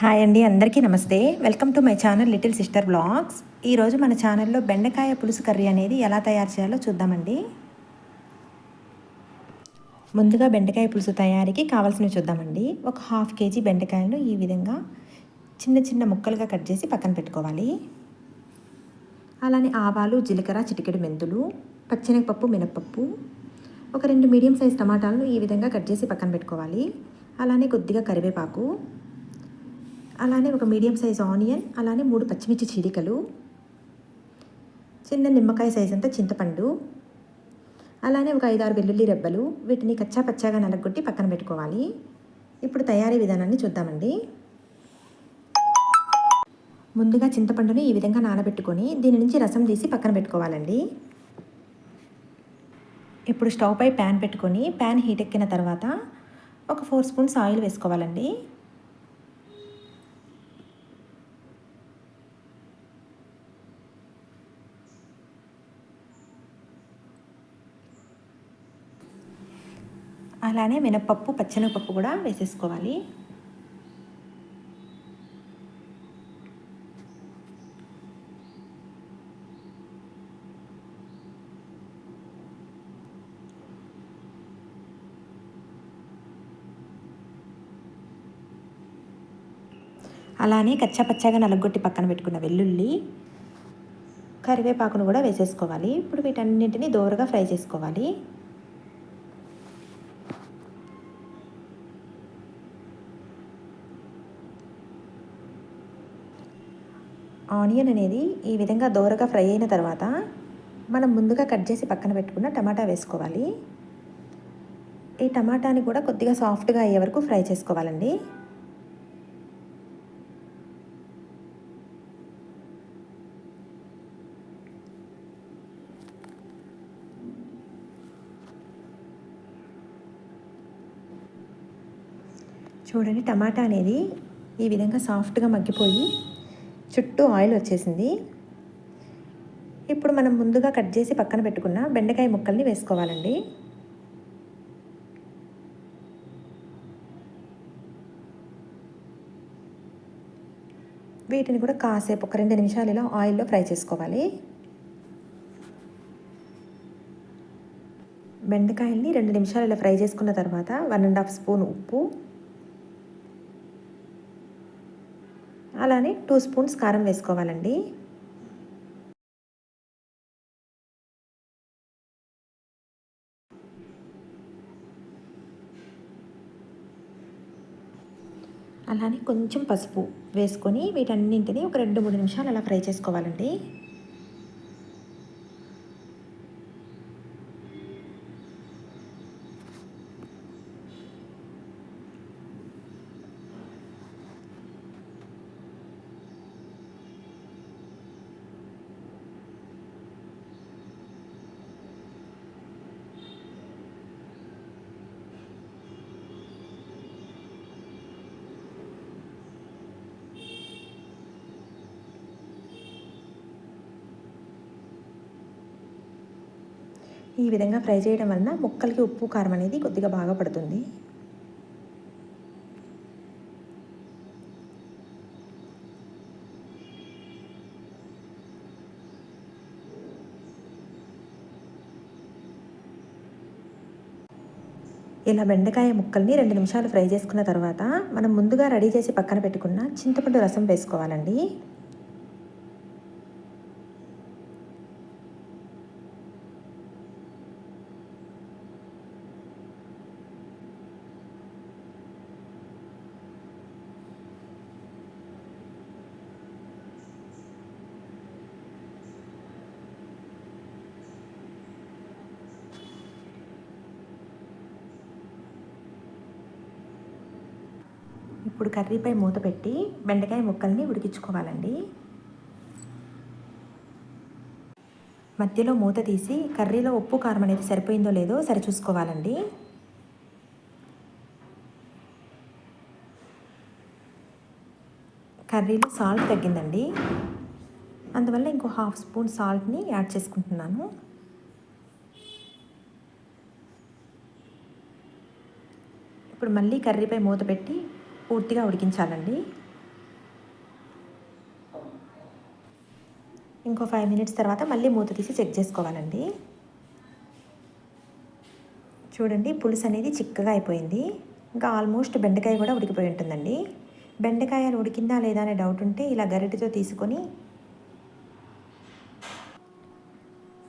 Hi అండి అందరికీ నమస్తే. Welcome to my channel little sister blogs. ఈరోజు మన ఛానల్లో బెండకాయ పులుసు కర్రీ అనేది ఎలా తయారు చేయాలో చూద్దామండి. ముందుగా బెండకాయ పులుసు తయారీకి కావాల్సినవి చూద్దామండి. ఒక హాఫ్ కేజీ బెండకాయలను ఈ విధంగా చిన్న చిన్న ముక్కలుగా కట్ చేసి పక్కన పెట్టుకోవాలి. అలానే ఆవాలు జీలకర్ర చిటికెడు మెంతులు పచ్చినపప్పు మినపప్పు ఒక రెండు మీడియం సైజ్ టమాటాలను ఈ విధంగా కట్ చేసి పక్కన పెట్టుకోవాలి. అలానే కొద్దిగా కరివేపాకు అలానే ఒక మీడియం సైజ్ ఆనియన్ అలానే మూడు పచ్చిమిర్చి చీలికలు చిన్న నిమ్మకాయ సైజ్ అంతా చింతపండు అలానే ఒక ఐదారు వెల్లుల్లి రెబ్బలు వీటిని కచ్చా పచ్చాగా నలగొట్టి పక్కన పెట్టుకోవాలి. ఇప్పుడు తయారీ విధానాన్ని చూద్దామండి. ముందుగా చింతపండుని ఈ విధంగా నానబెట్టుకొని దీని నుంచి రసం తీసి పక్కన పెట్టుకోవాలండి. ఇప్పుడు స్టవ్ పై ప్యాన్ పెట్టుకొని ప్యాన్ హీట్ ఎక్కిన తర్వాత ఒక ఫోర్ స్పూన్స్ ఆయిల్ వేసుకోవాలండి. అలానే మినప్పప్పు పచ్చెనగపప్పు కూడా వేసేసుకోవాలి. అలానే కచ్చాపచ్చాగా నలగొట్టి పక్కన పెట్టుకున్న వెల్లుల్లి కరివేపాకును కూడా వేసేసుకోవాలి. ఇప్పుడు వీటన్నింటినీ దోరగా ఫ్రై చేసుకోవాలి. ఆనియన్ అనేది ఈ విధంగా దోరగా ఫ్రై అయిన తర్వాత మనం ముందుగా కట్ చేసి పక్కన పెట్టుకున్న టమాటా వేసుకోవాలి. ఈ టమాటాని కూడా కొద్దిగా సాఫ్ట్గా అయ్యే వరకు ఫ్రై చేసుకోవాలండి. చూడండి టమాటా అనేది ఈ విధంగా సాఫ్ట్గా మగ్గిపోయి చుట్టూ ఆయిల్ వచ్చేసింది. ఇప్పుడు మనం ముందుగా కట్ చేసి పక్కన పెట్టుకున్న బెండకాయ ముక్కల్ని వేసుకోవాలండి. వీటిని కూడా కాసేపు ఒక రెండు నిమిషాలు ఇలా ఆయిల్లో ఫ్రై చేసుకోవాలి. బెండకాయల్ని రెండు నిమిషాలు ఇలా ఫ్రై చేసుకున్న తర్వాత వన్ అండ్ హాఫ్ స్పూన్ ఉప్పు అలానే టూ స్పూన్స్ కారం వేసుకోవాలండి. అలానే కొంచెం పసుపు వేసుకొని వీటన్నింటినీ ఒక రెండు మూడు నిమిషాలు అలా ఫ్రై చేసుకోవాలండి. ఈ విధంగా ఫ్రై చేయడం వలన ముక్కలకి ఉప్పు కారం అనేది కొద్దిగా బాగా పడుతుంది. ఇలా బెండకాయ ముక్కల్ని రెండు నిమిషాలు ఫ్రై చేసుకున్న తర్వాత మనం ముందుగా రెడీ చేసి పక్కన పెట్టుకున్న చింతపండు రసం వేసుకోవాలండి. ఇప్పుడు కర్రీపై మూత పెట్టి బెండకాయ ముక్కల్ని ఉడికించుకోవాలండి. మధ్యలో మూత తీసి కర్రీలో ఉప్పు కారం అనేది సరిపోయిందో లేదో సరిచూసుకోవాలండి. కర్రీలో సాల్ట్ తగ్గిందండి. అందువల్ల ఇంకో హాఫ్ స్పూన్ సాల్ట్ని యాడ్ చేసుకుంటున్నాను. ఇప్పుడు మళ్ళీ కర్రీపై మూత పెట్టి పూర్తిగా ఉడికించాలండి. ఇంకో ఫైవ్ మినిట్స్ తర్వాత మళ్ళీ మూత తీసి చెక్ చేసుకోవాలండి. చూడండి పులుసు అనేది చిక్కగా అయిపోయింది. ఇంకా ఆల్మోస్ట్ బెండకాయ కూడా ఉడికిపోయి ఉంటుందండి. బెండకాయ ఉడికిందా లేదా అనే డౌట్ ఉంటే ఇలా గరిటితో తీసుకొని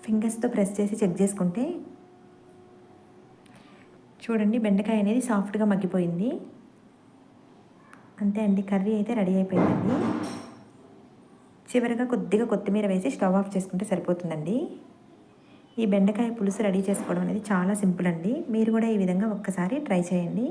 ఫింగర్స్తో ప్రెస్ చేసి చెక్ చేసుకుంటే చూడండి బెండకాయ అనేది సాఫ్ట్గా మగ్గిపోయింది. అంతే అండి కర్రీ అయితే రెడీ అయిపోయిందండి. చివరిగా కొద్దిగా కొత్తిమీర వేసి స్టవ్ ఆఫ్ చేసుకుంటే సరిపోతుందండి. ఈ బెండకాయ పులుసు రెడీ చేసుకోవడం అనేది చాలా సింపుల్ అండి. మీరు కూడా ఈ విధంగా ఒక్కసారి ట్రై చేయండి.